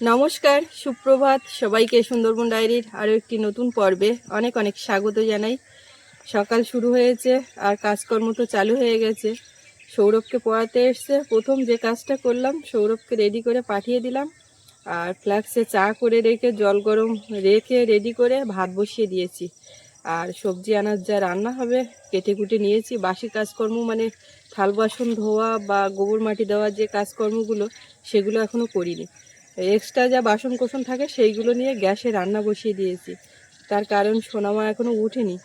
নমস্কার, সুপ্রভাত। সবাইকে সুন্দরবন ডায়েরির আরও একটি নতুন পর্বে অনেক অনেক স্বাগত জানাই। সকাল শুরু হয়েছে আর কাজকর্ম তো চালু হয়ে গেছে। সৌরভকে পড়াতে এসছে। প্রথম যে কাজটা করলাম, সৌরভকে রেডি করে পাঠিয়ে দিলাম। আর ফ্লাক্সে চা করে রেখে, জল গরম রেখে রেডি করে ভাত বসিয়ে দিয়েছি। আর সবজি আনার যা রান্না হবে, কেটে কুটে নিয়েছি। বাসি কাজকর্ম মানে থাল বাসন ধোয়া বা গোবর মাটি দেওয়ার যে কাজকর্মগুলো, সেগুলো এখনও করিনি। এক্সট্রা যা বাসন কোসন থাকে সেইগুলো নিয়ে গ্যাসে রান্না বসিয়ে দিয়েছি। তার কারণ সোনামা এখনও উঠেনি।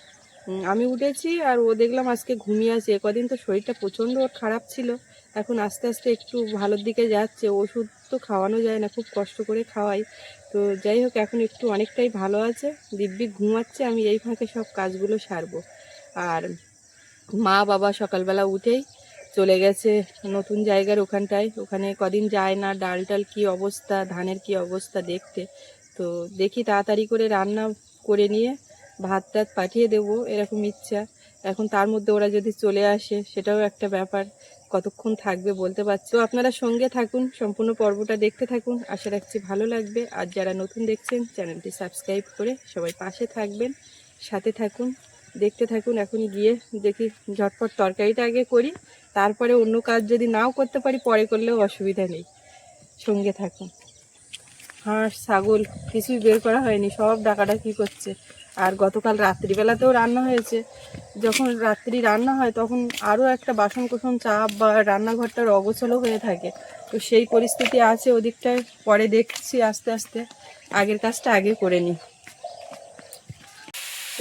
আমি উঠেছি আর ও দেখলাম আজকে ঘুমিয়ে আছে। কদিন তো শরীরটা প্রচণ্ড ওর খারাপ ছিল। এখন আস্তে আস্তে একটু ভালোর দিকে যাচ্ছে। ওষুধ তো খাওয়ানো যায় না, খুব কষ্ট করে খাওয়াই। তো যাই হোক, এখন একটু অনেকটাই ভালো আছে। দিব্যি ঘুমাচ্ছে, আমি এই ফাঁকে সব কাজগুলো সারবো। আর মা বাবা সকালবেলা উঠেই চলে গেছে নতুন জায়গার ওখানটায়। ওখানে কদিন যায় না ডাল টাল কী অবস্থা, ধানের কি অবস্থা দেখতে। তো দেখি তাড়াতাড়ি করে রান্না করে নিয়ে ভাত টাত পাঠিয়ে দেবো, এরকম ইচ্ছা। এখন তার মধ্যে ওরা যদি চলে আসে, সেটাও একটা ব্যাপার। কতক্ষণ থাকবে বলতে পারছি? তো আপনারা সঙ্গে থাকুন, সম্পূর্ণ পর্বটা দেখতে থাকুন। আশা রাখছি ভালো লাগবে। আর যারা নতুন দেখছেন, চ্যানেলটি সাবস্ক্রাইব করে সবাই পাশে থাকবেন, সাথে থাকুন। দেখতে থাকুন এখন গিয়ে দেখি ঝটপট তরকারিটা আগে করি, তারপরে অন্য কাজ যদি নাও করতে পারি, পরে করলেও অসুবিধা নেই। সঙ্গে থাকুন। হাঁস, ছাগল, কিছুই বের করা হয়নি, সব ডাকাডাকি করছে। আর গতকাল রাত্রিবেলাতেও রান্না হয়েছে। যখন রাত্রি রান্না হয়, তখন আরও একটা বাসন কোসন চাপ বা রান্নাঘরটার অগোছালো হয়ে থাকে। তো সেই পরিস্থিতি আছে, ওদিকটায় পরে দেখছি আস্তে আস্তে। আগের কাজটা আগে করে নিই।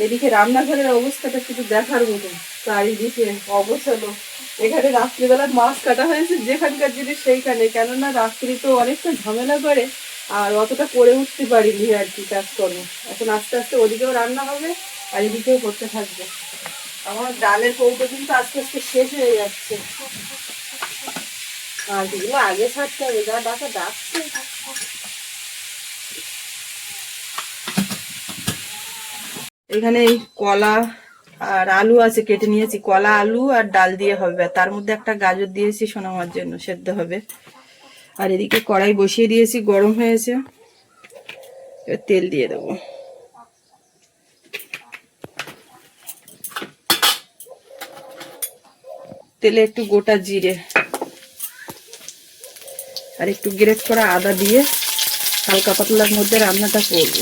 এদিকে রান্নাঘরের অবস্থাটা শুধু দেখার মতো। চারিদিকে অবসালো এখানে রাত্রিবেলা মাছ কাটা হয়েছে যেখানকার জিনিস সেইখানে। কেননা রাত্রি তো অনেকটা ঝামেলা করে, আর অতটা করে উঠতে পারিনি আর কি কাজকর্ম। এখন আস্তে আস্তে ওদিকেও রান্না হবে, আর এদিকেও করতে থাকবে। আমার ডালের কৌটো কিন্তু আস্তে আস্তে শেষ হয়ে যাচ্ছে। আর যেগুলো আগে ছাড়তে হবে, যা ডাকা ডাকছে। এখানে এই কলা আর আলু আছে, কেটে নিয়েছি। কলা, আলু আর ডাল দিয়ে হবে। তার মধ্যে একটা গাজর দিয়েছি সোনামার জন্য সেদ্ধ হবে। আর এদিকে কড়াই বসিয়ে দিয়েছি, গরম হয়েছে। এবার তেল দিয়ে দেবো। তেলে একটু গোটা জিরে আর একটু গ্রেট করা আদা দিয়ে হালকা পাতলার মধ্যে রান্নাটা করব।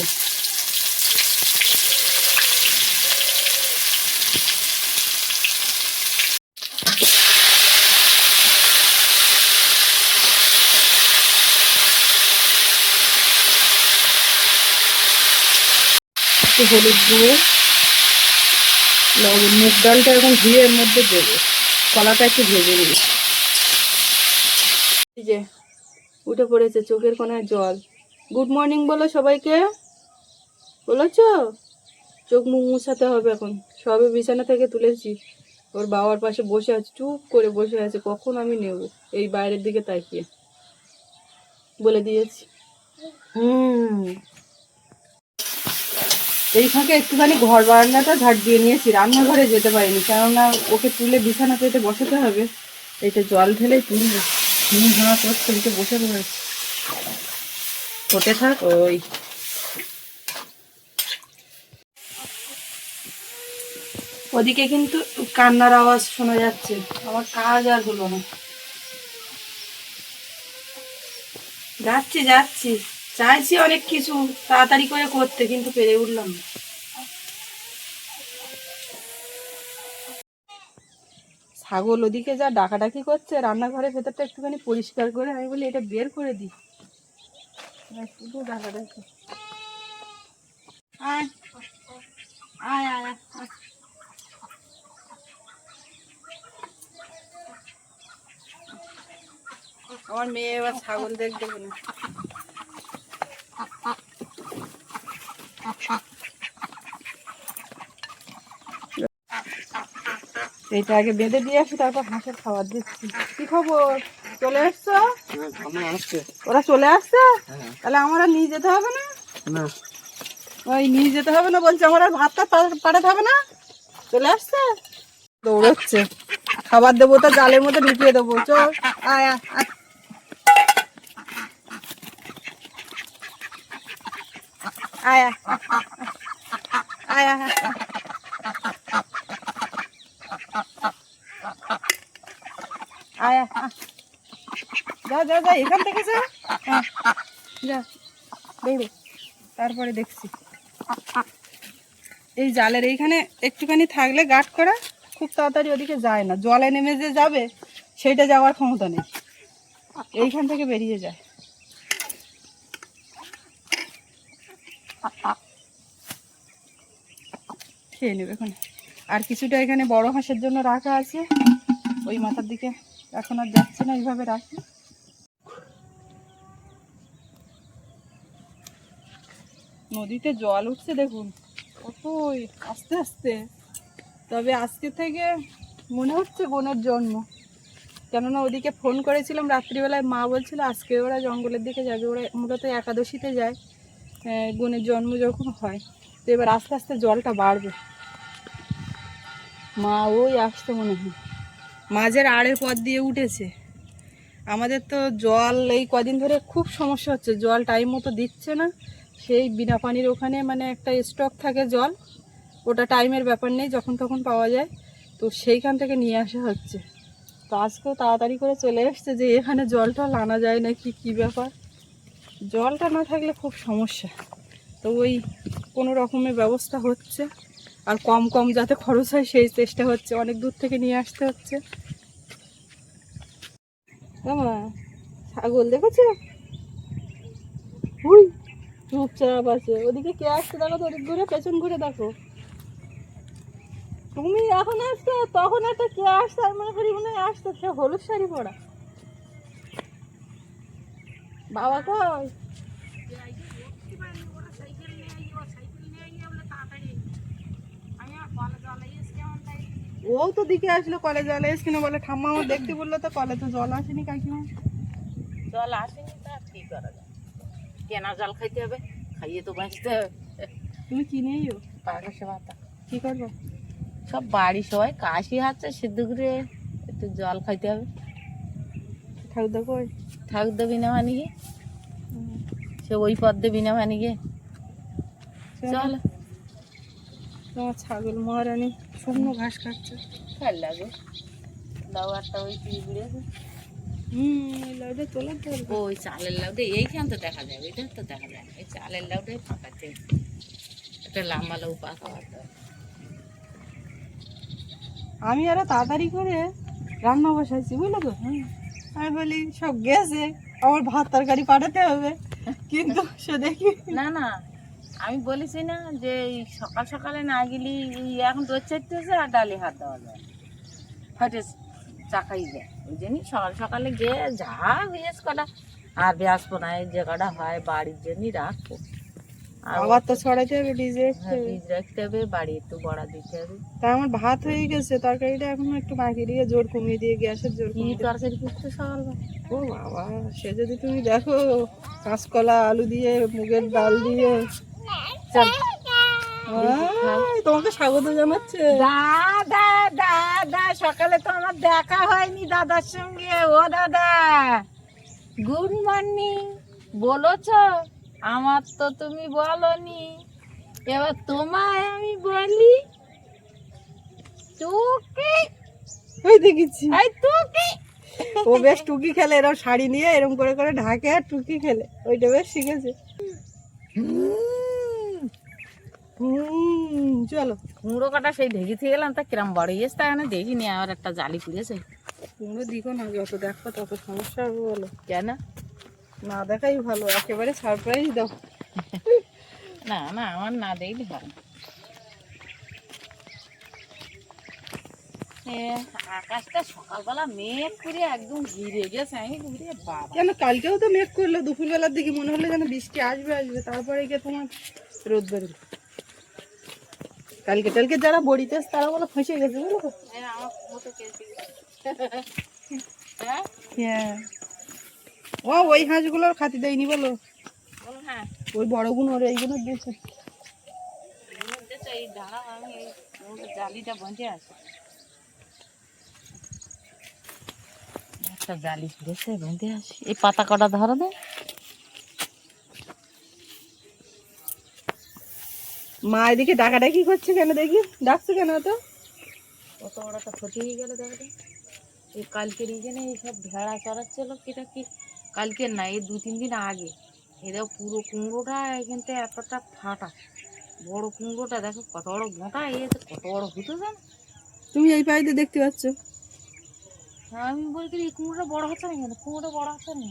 হলুদ গুঁড়ো লবণ, মুগ ডালটা এখন ধুয়ে এর মধ্যে দেবো। কলাটা একটু ভেজে নিই যে, উঠে পড়েছে চোখের কোনায় জল। গুড মর্নিং বলো সবাইকে। বলেছ? চোখ মুখ মুছাতে হবে এখন। সবে বিছানা থেকে তুলেছি। ওর বাবার পাশে বসে আছে, চুপ করে বসে আছে। কখন আমি নেব? এই বাইরের দিকে তাকিয়ে। বলে দিয়েছি। হুম। এই ফাঁকে একটুখানি ঘর বারান্দাটা ঝাড় দিয়ে নিয়েছি। রান্নাঘরে যেতে পারিনি, কেননা ওকে তুলে বিছানা পেতে বসাতে হবে। এটা জল ঢেলেই তুলবে। হুম হ্যাঁ করছে এদিকে বসে রয়েছে হতে থাক, ওই। ওদিকে কিন্তু কান্নার আওয়াজ শোনা যাচ্ছে। আমার কাজ আর হলো না। যাচ্ছি যাচ্ছি। চাইছি অনেক কিছু, তাড়াতাড়ি করে করতে, কিন্তু পেরে উঠলাম না। ছাগল ওদিকে যা ডাকাডাকি করছে, রান্নাঘরের ভেতরটা একটুখানি পরিষ্কার করে আমি বলি, এটা বের করে দিই। শুধু ডাকাডাকি। আমার মেয়ে এবার ছাগল দেখবে না এটা আগে বেঁধে দিয়ে আসি তারপর হাঁসের খাবার দিচ্ছি। কি খবর? চলে এসছো? ওরা চলে আসছে? তাহলে আমার আর নিয়ে যেতে হবে না? ওই নিয়ে যেতে হবে না বলছে আমার আর ভাতটা পাঠাতে হবে না? চলে আসছে? দৌড়চ্ছে। খাবার দেবো তো জালের মধ্যে ঢুকিয়ে দেবো। চল আয় আয় আয় আয় আয় আয় যা যা এখান থেকে যা। হ্যাঁ, যা দৌড়ো তারপরে দেখছি। এই জালের এইখানে একটুখানি থাকলে গাট করা খুব তাড়াতাড়ি ওদিকে যায় না। জলে নেমে যে যাবে সেইটা যাওয়ার ক্ষমতা নেই। এইখান থেকে বেরিয়ে যায়। খেয়ে নেবে এখন। আর কিছুটা এখানে বড় হাঁসের জন্য রাখা আছে। ওই মাথার দিকে এখন আর যাচ্ছে না এইভাবে রাখি। নদীতে জল উঠছে দেখুন। কতই, আস্তে আস্তে। তবে আজকে থেকে মনে হচ্ছে বোনের জন্ম। কেননা ওদিকে ফোন করেছিলাম রাত্রিবেলায়, মা বলছিল আজকে ওরা জঙ্গলের দিকে যাবে, ওরা মূলত একাদশীতে যায় বোনের জন্ম যখন হয়। তো এবার আস্তে আস্তে জলটা বাড়বে। মা ওই আসতে মনে হয়। মাঝের আড়ের পথ দিয়ে উঠেছে। আমাদের তো জল এই কদিন ধরে খুব সমস্যা হচ্ছে। জল টাইম মতো দিচ্ছে না। সেই বিনা পানির ওখানে মানে একটা স্টক থাকে জল, ওটা টাইমের ব্যাপার নেই, যখন তখন পাওয়া যায়। তো সেইখান থেকে নিয়ে আসা হচ্ছে। তো আজকেও তাড়াতাড়ি করে চলে এসছে যে এখানে জলটা আনা যায় না কি ব্যাপার? জলটা না থাকলে খুব সমস্যা। তো ওই কোনো রকমের ব্যবস্থা হচ্ছে। আর কম কম যাতে খরচ হয়, সেই চেষ্টা হচ্ছে। অনেক দূর থেকে নিয়ে আসতে হচ্ছে। ছাগল দেখেছ? হুই! চুপচাপ আছে। ওদিকে কে আসছে দেখো তো, ওদিক ঘুরে পেছন ঘুরে দেখো। তুমি এখন আসছো তখন একটা কে আসছে, আমি মনে করি মনে আসতো সে হলুদ শাড়ি পরা। বাবা কই? ও তো দিকে আসলো কলে জল এসে না বলে, ঠাম্মা, আমার দেখতে বলল তো কলে তো জল আসেনি কাকিমা? জল আসেনি, তা কি করা যায়? কেনা জল খাইতে হবে খাইয়ে তো বাঁচতে হবে। তুমি কিনেইও পাকাশে ভাতা কি করব? সব বাড়ি সবাই কাশি হচ্ছে সিদ্ধ করে একটু জল খাইতে হবে। ঠাকুরদা কই থাক দেবি না মানে গিয়ে সে ওই পথ দেবি না মানে গিয়ে চল। তোমার ছাগল মহারানী শুকনো ঘাস খাচ্ছে। ভালো লাগে। দাও একটা ওই পিঁপড়ে হুম লাউডে তোলার তো ওই চালের লাউটা এইখান তো দেখা যায় ওইটা তো দেখা যায়। এই চালের ফাঁকাতে। একটা লম্বা লাউ পাকা আমি আরও তাড়াতাড়ি করে রান্না বসাইছি বুঝলো তো? আমি বলি সব গেছে আমার ভাত তরকারি পাঠাতে হবে। কিন্তু সে দেখি না না আমি বলেছি না যে সকাল সকালে না গেলি এখন রোদ চাইতেছে আর ডালি হাত দেওয়া যায়। ফাটে চাকাই যায়। ওই জন্যই সকাল সকালে গিয়ে যা হয়েছে কটা। আর ব্যস্পনায় যে কটা হয় বাড়ির জন্যই রাখব। আর আবার তো ছড়াইতে হবে ডিজে হ্যাঁ, বীজ রাখতে হবে বাড়ি একটু বড়া দিতে হবে। তা আমার ভাত হয়ে গেছে তরকারিটা এখন একটু বাকি দিয়ে জোর কমিয়ে দিয়ে গ্যাসের জোর কি কমিয়ে দিয়ে- তরকারি করছ সকালবেলা? ও বাবা সে যদি তুমি দেখো কাঁচকলা আলু দিয়ে মুগের ডাল দিয়ে চল তোমাকে স্বাগত জানাচ্ছে। দাদা দাদা সকালে তো আমার দেখা হয়নি দাদার সঙ্গে। ও দাদা গুড মর্নিং বলেছ আমার তো তুমি বলনি। এবার তোমায় আমি বলি তোকে ওই দেখেছি। এই তোকে ও বেশ টুকি খেলে এরকম শাড়ি নিয়ে এরকম করে করে ঢাকে আর টুকি খেলে। ওইটা বেশ শিখেছে। হুম চলো। কুমড়ো কাটা সেই ঢেকে গেলাম তা কিরম বড় এসে তা এখানে দেখিনি আর একটা জালি পুড়েছে। কুমড়ো দিকো না যত দেখো তত সমস্যা হবে বলো। কেন? না দেখাই ভালো একেবারে সারপ্রাইজ দাও। না না আমার না দেখলে না। আকাশটা সকালবেলা মেঘ করে একদম ঘিরে গেছে আমি ঘুরে বাবা। কেন কালকেও তো মেঘ করল দুপুরবেলার দিকে মনে হলো যেন বৃষ্টি আসবে আসবে তারপরে গিয়ে তোমার রোদ বেরোলো। কালকে টালকে যারা বড়িতে তারা বলে ফসে গেছে বুঝলো হ্যাঁ। ও, ওই হাঁসগুলোর খাতি দেয়নি বলো? ওই বড়গুলো ওর এইগুলো দিয়েছে। জালিটা বঁচে আছে একটা জালি ফিরেছে বেঁধে আসি। এই পাতা কটা ধরো দে মা এদিকে ডাকাডাকি করছে কেন দেখি? ডাকছে কেন তো কত বড় একটা ক্ষতি হয়ে গেল দেখো। এই কালকের এখানে এইসব ভেড়া চড়াচ্ছিল কিটা কি কালকের না এই দু তিন দিন আগে। এরা পুরো কুমড়োটা এখান থেকে এতটা ফাটা। বড় কুমড়োটা দেখো কত বড় মোটা এই যে কত বড় হতো জানো তুমি এই পাইতে দেখতে পাচ্ছ। আমি বলছি এই কুমড়োটা বড় হচ্ছে না কেন? কুমড়োটা বড় হচ্ছে না।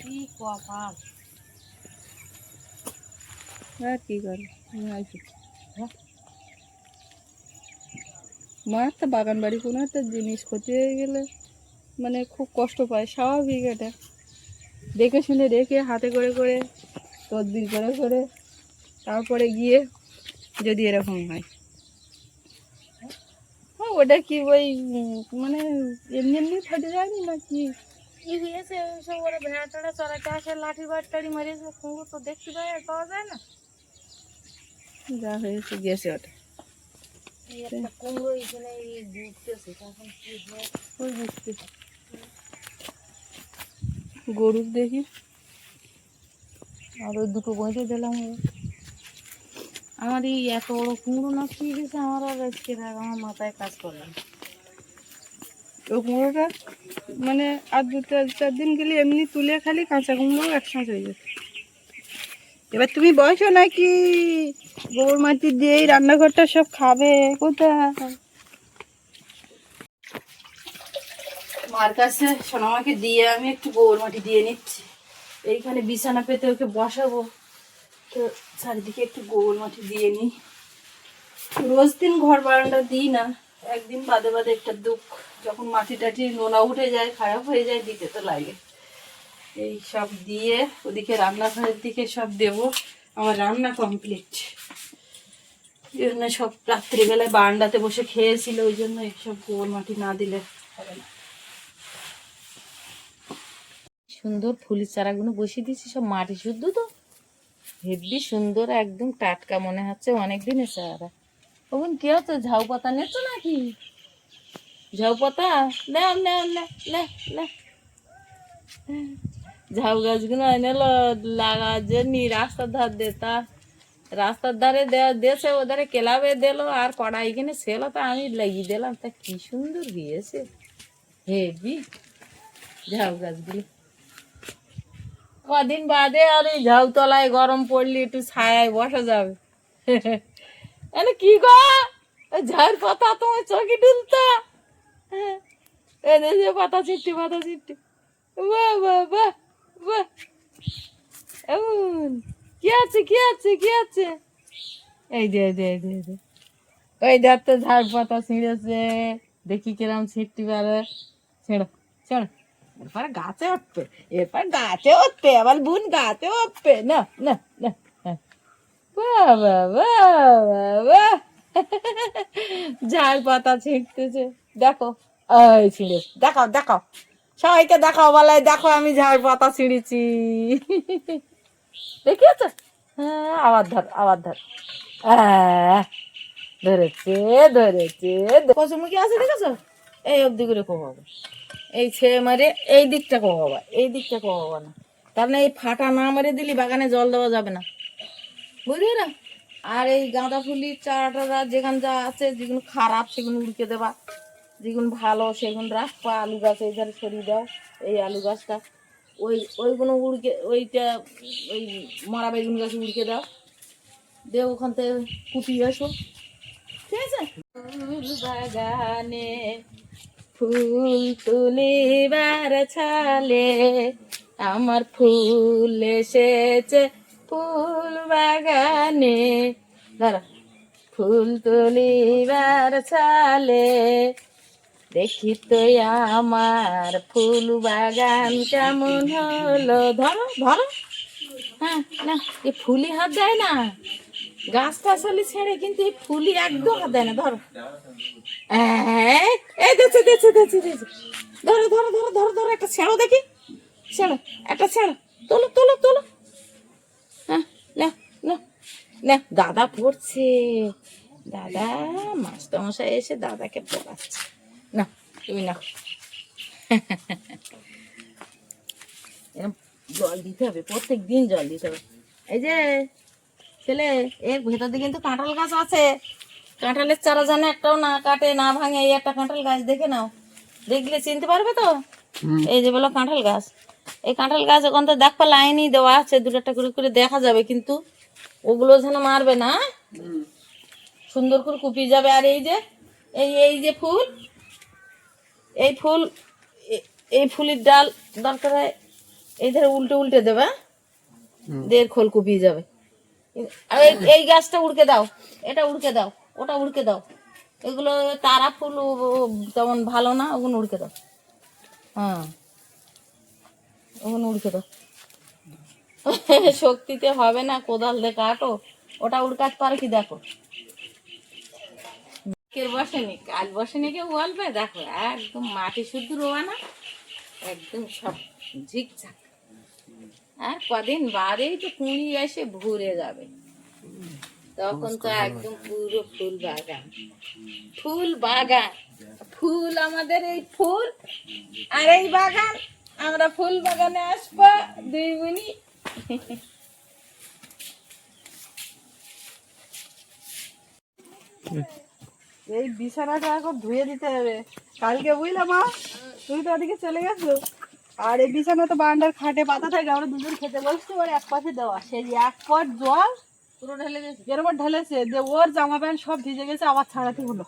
কি কপাল। আর কি করে? হ্যাঁ। মার তো বাগান বাড়ি, কোনো একটা জিনিস ক্ষতি হয়ে গেলে মানে খুব কষ্ট পায়, স্বাভাবিক এটা। দেখে শুনে রেখে হাতে করে করে, তদবির করে করে, তারপরে গিয়ে যদি এরকম হয়। হ্যাঁ ওটা কি ওই মানে এমনি এমনি ফাটে যায়নি না কি ভেড়া টেড়া চড়াতে আসে, লাঠি বাট টাড়ি মারিয়ে সব কুমড়ো তো দেখতে পাওয়া যায় না। যা হয়েছে গেছে ওটা। গরুর দেখি। আর ওই দুটো বইতে দিলাম আমার এই এত বড় কুমড়ো নষ্ট হয়ে গেছে আমার আর আজকে আমার মাথায় কাজ করলাম ও কুমড়োটা মানে আর দু চার চার দিন গেলে এমনি তুলে খালি কাঁচা কুমড়ো একসাথে হয়ে যেত। এবার তুমি বসো নাকি? গোবর মাটি দিয়েই রান্নাঘরটা সব খাবে। কোথায়? মার কাছে সোনামাকে দিয়ে আমি একটু গোবর মাটি দিয়ে নিচ্ছি। এইখানে বিছানা পেতে ওকে বসাবো। তো চারিদিকে একটু গোবর মাটি দিয়ে নিই রোজ দিন ঘর বারান্দা দিই না, একদিন বাদে বাদে একটা দুঃখ। যখন মাটি টাটি নোনা উঠে যায়, খারাপ হয়ে যায়, দিতে তো লাগে। এই সব দিয়ে ওদিকে রান্নাঘরের দিকে সব দেব। আমার রান্না কমপ্লিট। এই জন্য সব রাত্রিবেলায় বারান্দাতে বসে খেয়েছিল, ওই জন্য এইসব গোবর মাটি না দিলে হবে না। সুন্দর ফুলের চারাগুলো বসিয়ে দিয়েছি, সব মাটি শুদ্ধ তো। হেভি সুন্দর, একদম টাটকা মনে হচ্ছে অনেক দিনের চারা ওগুন কি হচ্ছে, ঝাউ পাতা নিচ্ছ নাকি? ঝাউ পাতা? নাও নাও না না না ঝাউ গাছগুলো এনে লাগা জন্য রাস্তার ধার দেতা রাস্তার ধারে দেশে ওধারে কেলাবে দিলো, আর কড়া এখানে সেলো তো আমি লাগিয়ে দিলাম। তা কি সুন্দর গিয়েছে। হেভি ঝাউ গাছগুলো। কদিন বাদে আর ওই ঝাউ তলায় গরম পড়লে একটু ছায়ায় বসা যাবে। আরে কি গো? ঝাউর পাতা তোমার চোখে ডুলতা। এই যে যে পাতা ছিটটি পাতা বাহ বাহ বাহ বাহ। এমন আছে, কি আছে কি আছে? এই দে দে দে ওই দেখ তো ঝাড় পাতা ছিঁড়েছে। দেখি কিরম ছিটতে পারে। ছেড়ো ছেড়ো। এরপরে গাছে উঠবে, এরপর গাছে উঠবে, আবার বুন গাছে উঠবে। না না না বাহ বাহ ঝাড় পাতা ছিঁড়তেছে। দেখো, এই ছিঁড়ে দেখাও দেখাও। সবাইকে দেখাও বলাই দেখো আমি ঝাড় পাতা ছিঁড়েছি। দেখিয়েছো হ্যাঁ আবার ধর আবার ধর। আহ, ধরেছে ধরেছে কচুমুখী আছে দেখেছ? এই অবধি করে কো কোবাবো এই ছেড়ে মারে এই দিকটা কো কোবাবা এই দিকটা কো কোবাবা না। কারণ এই ফাটা না মারে দিলি বাগানে জল দেওয়া যাবে না। বুঝলি না? আর এই গাঁদা ফুলির চারাটা যেখানে যা আছে যেগুলো খারাপ সেগুলো উড়কে দেবা। যেগুলো ভালো সেগুলো রাখবা আলু গাছ এই ধারে সরিয়ে দাও, এই আলু গাছটা। ওই ওইগুলো উড়কে, ওইটা, ওই মরা বেগুন গাছ উড়কে দাও। দে ওখান থেকে কুপিয়ে এসো ঠিক আছে? ফুল বাগানে, ফুল তুলিবার ছালে আমার ফুল এসেছে ফুল বাগানে। ধরো ফুল তুলিবার ছালে দেখি তো আমার ফুল বাগান কেমন হলো? ধরো ধরো। হ্যাঁ না এ ফুলি হাত দেয় না। গাছ টাছালি ছেড়ে কিন্তু এই ফুলি একদম হাত দেয় না ধরো। এই, দেখছি দেখছি দেখছি দেখছি। ধরো ধরো ধরো ধরো ধরো একটা ছেড়ো দেখি। ছেড়ো একটা ছেড়ো। তোলো তোলো তোলো। হ্যাঁ না না না দাদা পড়ছে। দাদা মাস্টারমশাই এসে দাদাকে পড়াচ্ছে। তুমি না এরম জল দিতে হবে প্রত্যেক দিন জল দিতে হবে। এই যে ছেলে এর ভেতর দিকে কিন্তু কাঁঠাল গাছ আছে। কাঁঠালের চারা যেন একটাও না কাটে না ভাঙে এই একটা কাঁঠাল গাছ দেখে নাও। দেখলে চিনতে পারবে তো? এই যে বলো কাঁঠাল গাছ। এই কাঁঠাল গাছ ওখান তো দেখবা লাইনই দেওয়া আছে দুটো একটা করে করে দেখা যাবে কিন্তু ওগুলো যেন মারবে না। সুন্দর করে কুপিয়ে যাবে। আর এই যে এই এই যে ফুল এই ফুল এই ফুলের ডাল দরকার হয় এই ধারে উল্টে উল্টে দেবে? দের খোল কুপিয়ে যাবে। আর এই- গাছটা উড়কে দাও এটা উড়কে দাও ওটা উড়কে দাও। এগুলো তারা ফুল তেমন ভালো না ওগুলো উড়কে দাও। হ্যাঁ। ওগুলো উড়কে দাও। শক্তিতে হবে না কোদাল দিয়ে কাটো ওটা উড়কাতে পারো কি দেখো? কের বসেনি কাল বসেনি কেউ বলবে দেখো একদম মাটি শুদ্ধ রোয়া না একদম সব ঝিকঝাক। আর কদিন বাদেই তো কুঁড়ি এসে ভরে যাবে। তখন তো একদম পুরো ফুল বাগান। ফুল বাগান ফুল আমাদের এই ফুল আর এই বাগান আমরা ফুল বাগানে আসব দুই মিনি এই বিছানাটা এখন ধুয়ে দিতে হবে। কালকে বুঝলাম মা? তুমি তো ওদিকে চলে গেছো। আর এই বিছানা তো বারান্দার খাটে পাতা থাকে, আমরা দুজন খেতে বলছি ওর এক পাশে দেওয়া। সেই এক পট জল, পুরো ঢেলে গেছে এরপর ঢেলেছে, যে ওর জামা প্যান্ট সব ভিজে গেছে, আবার ছাড়াতে হলো।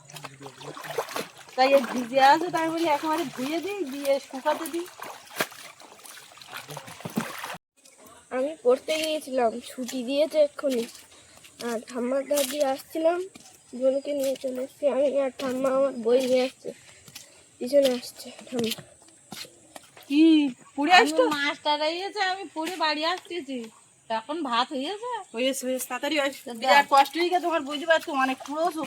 তাই এই ভিজে আছে, তাই বলি একেবারে ধুয়ে দিই, দিয়ে শুকাতে দিই। আমি পড়তে গিয়েছিলাম, ছুটি দিয়েছে এক্ষুনি। আর ঠাম্মার দিয়ে আসছিলাম। বোনকে নিয়ে চলে এসছি। আমি আর ঠাম্মা আমার বই নিয়ে আসছে। পিছনে আসছে ঠাম্মা। কি? পুড়ে আসতো আমি পুরে বাড়ি আসতেছি। এখন ভাত হয়েছে হয়েছে হয়েছে তাড়াতাড়ি বিরাট কষ্ট হয়ে গেছে তোমার বুঝতে পারছ অনেক পুরোছো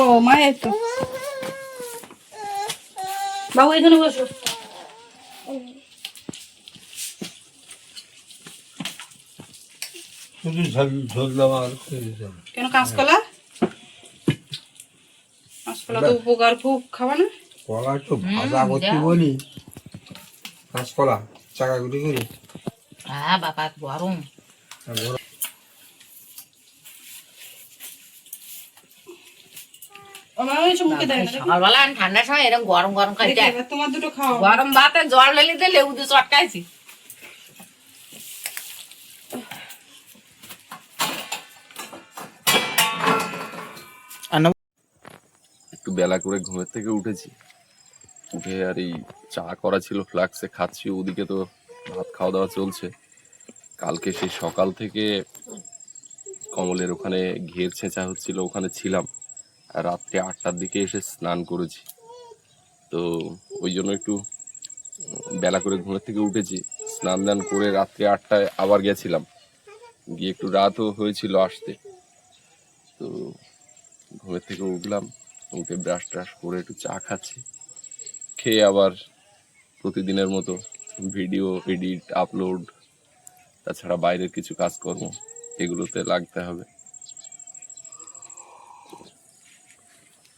ও মায়ের তো বাবু এখানে বসো। শুধু ঝোল ঝোল দেওয়া আর কেন কাঁচকলা? কাঁচকলা তো উপকার খুব খাবা না? কলা একটু ভাজা করতে বলি। কাঁচকলা চাকা গুলি করে। হ্যাঁ বাবা গরম আর গরম আমার কিছু মুখে দেয় না দেখি। সকালবেলা ঠান্ডার সময় এরকম গরম গরম খাই তোমার দুটো খাও। গরম ভাতে জল ঢেলে লেবু দিয়ে চটকাইছি। একটু বেলা করে ঘুমের থেকে উঠেছি। উঠে আর এই চা করা ছিল ফ্লাক্সে খাচ্ছি ওদিকে তো ভাত খাওয়া দাওয়া চলছে। কালকে সেই সকাল থেকে কমলের ওখানে ঘের ছেঁচা হচ্ছিল ওখানে ছিলাম। রাত্রে আটটার দিকে এসে স্নান করেছি। তো ওই জন্য একটু বেলা করে ঘুমের থেকে উঠেছি। স্নান দান করে রাত্রে আটটায় আবার গেছিলাম। গিয়ে একটু রাতও হয়েছিল আসতে। তো ঘুমের থেকে উঠলাম, উঠে ব্রাশ ট্রাশ করে একটু চা খাচ্ছি। খেয়ে আবার প্রতিদিনের মতো ভিডিও, এডিট, আপলোড, তাছাড়া বাইরের কিছু কাজকর্ম এগুলোতে লাগতে হবে।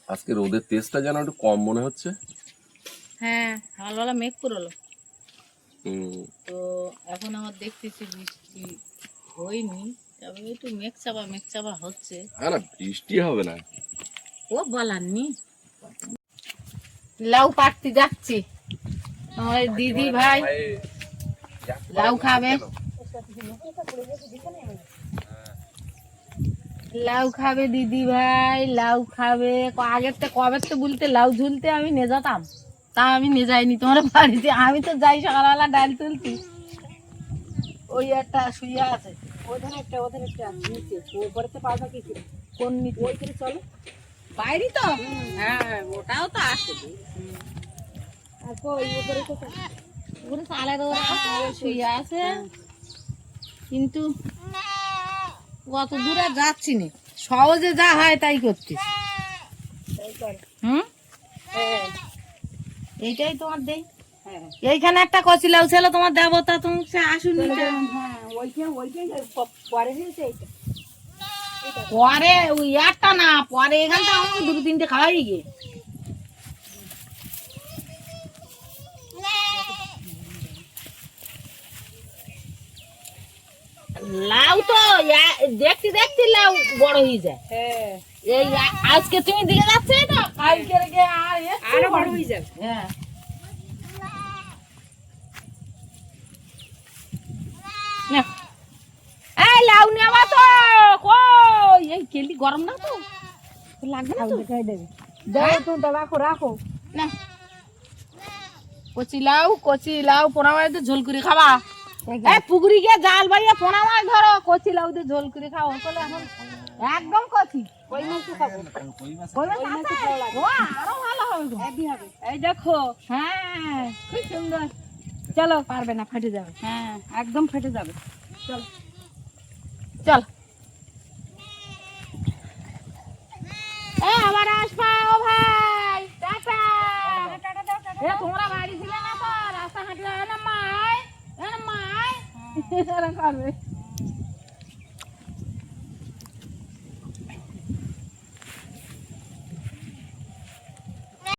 আজকে রোদের তেজটা যেন একটু কম মনে হচ্ছে হ্যাঁ সকালবেলা মেঘ করল তো এখন আমার দেখতেছি বৃষ্টি হয়নি তবে একটু মেঘ চাপা মেঘ চাপা হচ্ছে হ্যাঁ না বৃষ্টি হবে না ও বলার নি লাউ পাড়তে যাচ্ছি আমার দিদি ভাই লাউ খাবে লাউ খাবে দিদি ভাই লাউ খাবে। ক- আগের তো কবে তো বলতে লাউ ঝুলতে আমি নিয়ে যেতাম তা আমি নিয়ে যাইনি তোমার বাড়িতে। আমি তো যাই সকালবেলা ডাল তুলছি। ওই একটা শুয়ে আছে। ওদের একটা ওদের একটা নিচে। ওপরে তো পাওয়া কি? কোন নিতে ওই করে চলো। বাইরে তো? হ্যাঁ ওটাও তো আছে। ওরে চালের ওরা শুয়ে আছে। কিন্তু অত দূরে যাচ্ছি না। সহজে যা হয় তাই করছিস হুম? এইটাই তোমার দেই। এইখানে একটা কচিলাও ছিল তোমার দেবতা তুমি সে আসুন পরে ওই একটা না পরে এখানটা আমাকে দুটো তিনটে খাওয়াই গিয়ে। লাউ তো দেখতে দেখতে লাউ বড় হয়ে যায়। এই আ- আজকে তুমি দিকে যাচ্ছে তো কালকে গিয়ে আর আরও বড় হয়ে যাবে। হ্যাঁ। নাও। এই লাউ নেওয়া তো কই? এই কেলি গরম না তো? তো লাগবে না তো? দেবে। তো রাখো রাখো। না। কচি লাউ কচি লাউ পোনা ঝোল করে খাবা। এই পুকুরি গিয়ে জাল বাইয়ে পোনা মাছ ধরো। কচি লাউ দিয়ে ঝোল করে খাও। তাহলে এখন একদম কচি। কই মাছ খাব? কই মাছ আছে? ও, আরও ভালো হবে। এই দেখো হ্যাঁ খুব সুন্দর। চলো পারবে না ফেটে যাবে। হ্যাঁ একদম ফেটে যাবে। চল এ আবার আসবা ও ভাই। টাটা। এ তোমরা বাড়ি ছিলে না তো? রাস্তা হাঁটলে না মাই। এরা করবে